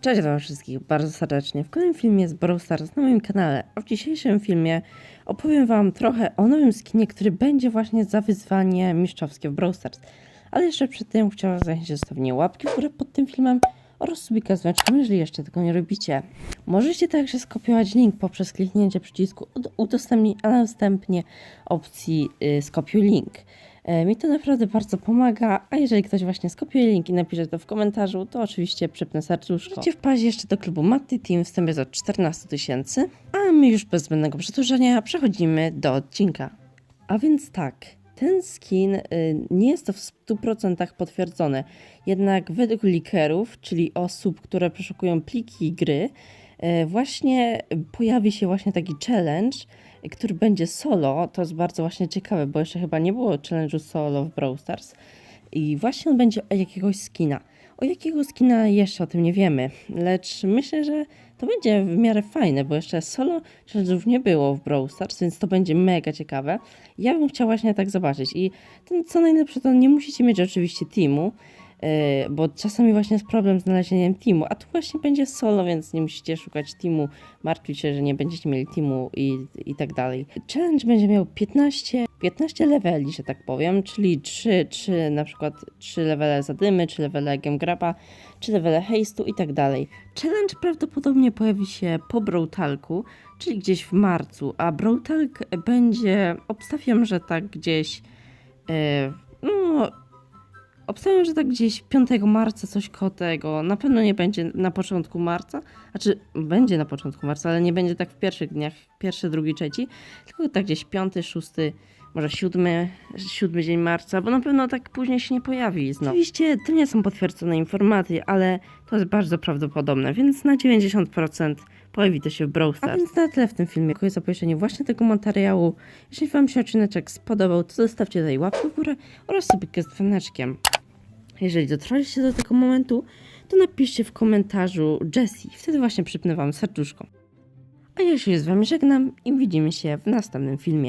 Cześć wam wszystkich bardzo serdecznie. W kolejnym filmie z Brawl na moim kanale, a w dzisiejszym filmie opowiem wam trochę o nowym skinie, który będzie właśnie za wyzwanie mistrzowskie w Brawl Stars. Ale jeszcze przed tym chciałam zachęcić do zostawienia łapki w górę pod tym filmem oraz subika z dzwoneczkiem, jeżeli jeszcze tego nie robicie. Możecie także skopiować link poprzez kliknięcie przycisku ud- udostępnij, a następnie opcji y, skopiuj link. E, Mi to naprawdę bardzo pomaga, a jeżeli ktoś właśnie skopiuje link i napisze to w komentarzu, to oczywiście przypnę serduszko. Możecie wpaść jeszcze do klubu Matty Team, wstęp jest od 14 tysięcy, a my już bez zbędnego przedłużania przechodzimy do odcinka. A więc tak, ten skin y, nie jest to w 100% potwierdzone, jednak według leakerów, czyli osób, które przeszukują pliki gry, y, właśnie pojawi się właśnie taki challenge, który będzie solo. To jest bardzo właśnie ciekawe, bo jeszcze chyba nie było challenge'u solo w Brawl Stars. I właśnie on będzie o jakiegoś skina. O jakiego skina jeszcze o tym nie wiemy, lecz myślę, że to będzie w miarę fajne, bo jeszcze solo challenge'ów nie było w Brawl Stars, więc to będzie mega ciekawe. Ja bym chciała właśnie tak zobaczyć i ten, co najlepsze, to nie musicie mieć oczywiście teamu, yy, bo czasami właśnie jest problem z znalezieniem teamu, a tu właśnie będzie solo, więc nie musicie szukać teamu, martwić się, że nie będziecie mieli teamu i, i tak dalej. Challenge będzie miał 15, 15 leveli, że tak powiem, czyli 3, 3 na przykład 3 levele zadymy, 3 levele gemgraba, 3 levele haste'u i tak dalej. Challenge prawdopodobnie pojawi się po Brawltalku, czyli gdzieś w marcu, a Brawltalk będzie, obstawiam, że tak gdzieś, e, no, obstawiam, że tak gdzieś 5 marca, coś koło tego. Na pewno nie będzie na początku marca, znaczy będzie na początku marca, ale nie będzie tak w pierwszych dniach, pierwszy, drugi, trzeci, tylko tak gdzieś piąty, szósty, może siódmy, siódmy dzień marca, bo na pewno tak później się nie pojawi znowu. Oczywiście to nie są potwierdzone informacje, ale to jest bardzo prawdopodobne, więc na 90% pojawi to się w Brawl Stars. A więc na tyle w tym filmie. Dziękuję za obejrzenie właśnie tego materiału. Jeśli wam się odcineczek spodobał, to zostawcie tutaj łapkę w górę oraz sobie z dzwoneczkiem. Jeżeli dotrwaliście do tego momentu, to napiszcie w komentarzu Jessie. Wtedy właśnie przypnę wam serduszko. A ja się z wami żegnam i widzimy się w następnym filmie.